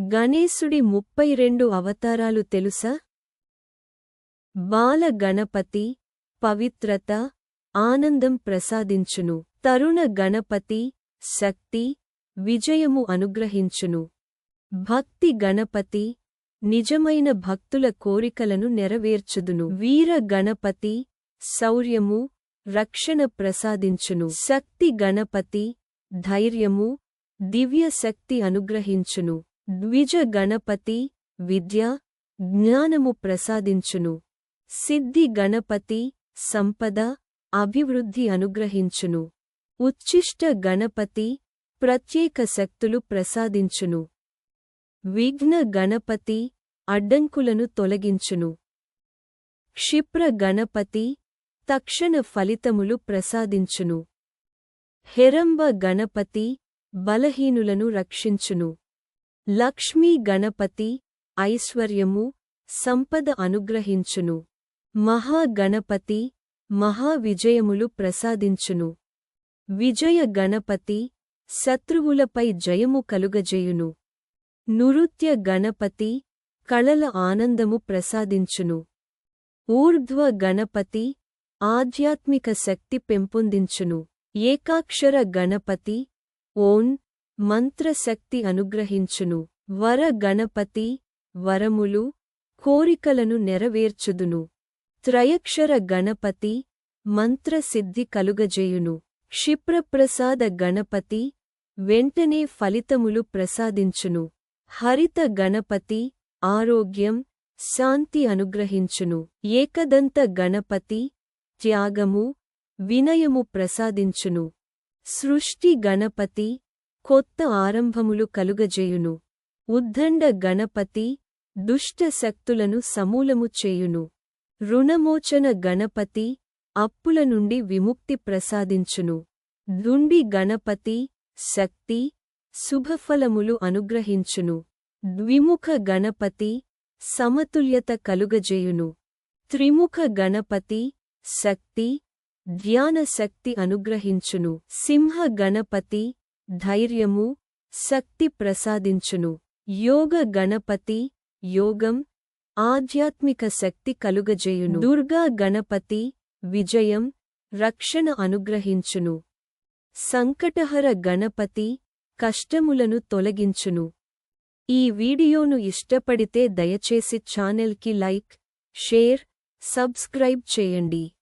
గణేశుడి ముప్పై రెండు అవతారాలు తెలుసా? బాల గణపతి పవిత్రత ఆనందం ప్రసాదించును. తరుణ గణపతి శక్తి విజయము అనుగ్రహించును. భక్తి గణపతి నిజమైన భక్తుల కోరికలను నెరవేర్చుదును. వీర గణపతి శౌర్యము రక్షణ ప్రసాదించును. శక్తి గణపతి ధైర్యము దివ్య శక్తి అనుగ్రహించును. ద్విజ గణపతి విద్య జ్ఞానము ప్రసాదించును. సిద్ధి గణపతి సంపద అభివృద్ధి అనుగ్రహించును. ఉచ్ఛిష్ట గణపతి ప్రత్యేక శక్తులు ప్రసాదించును. విఘ్న గణపతి అడ్డంకులను తొలగించును. క్షిప్ర గణపతి తక్షణ ఫలితములు ప్రసాదించును. హెరంబ గణపతి బలహీనులను రక్షించును. లక్ష్మీ గణపతి ఐశ్వర్యము సంపద అనుగ్రహించును. మహాగణపతి మహావిజయములు ప్రసాదించును. విజయ గణపతి శత్రువులపై జయము కలుగజేయును. నురుత్య గణపతి కళల ఆనందము ప్రసాదించును. ఊర్ధ్వ గణపతి ఆధ్యాత్మిక శక్తి పెంపొందించును. ఏకాక్షర గణపతి ఓం మంత్రశక్తి అనుగ్రహించును. వర గణపతి వరములు కోరికలను నెరవేర్చుదును. త్రయక్షర గణపతి మంత్రసిద్ధి కలుగజేయును. క్షిప్రప్రసాద గణపతి వెంటనే ఫలితములు ప్రసాదించును. హరిత గణపతి ఆరోగ్యం శాంతి అనుగ్రహించును. ఏకదంత గణపతి త్యాగము వినయము ప్రసాదించును. సృష్టి గణపతి కొత్త ఆరంభములు కలుగజేయును. ఉద్దండ గణపతి దుష్ట శక్తులను సమూలము చేయును. రుణమోచన గణపతి అప్పుల నుండి విముక్తి ప్రసాదించును. దుండి గణపతి శక్తి శుభఫలములు అనుగ్రహించును. ద్విముఖ గణపతి సమతుల్యత కలుగజేయును. త్రిముఖ గణపతి శక్తి ధ్యాన శక్తి అనుగ్రహించును. సింహ గణపతి ధైర్యము శక్తి ప్రసాదించును. యోగ గణపతి యోగం ఆధ్యాత్మిక శక్తి కలుగజేయును. దుర్గా గణపతి విజయం రక్షణ అనుగ్రహించును. సంకటహర గణపతి కష్టములను తొలగించును. ఈ వీడియోను ఇష్టపడితే దయచేసి ఛానెల్కి లైక్ షేర్ సబ్స్క్రైబ్ చేయండి.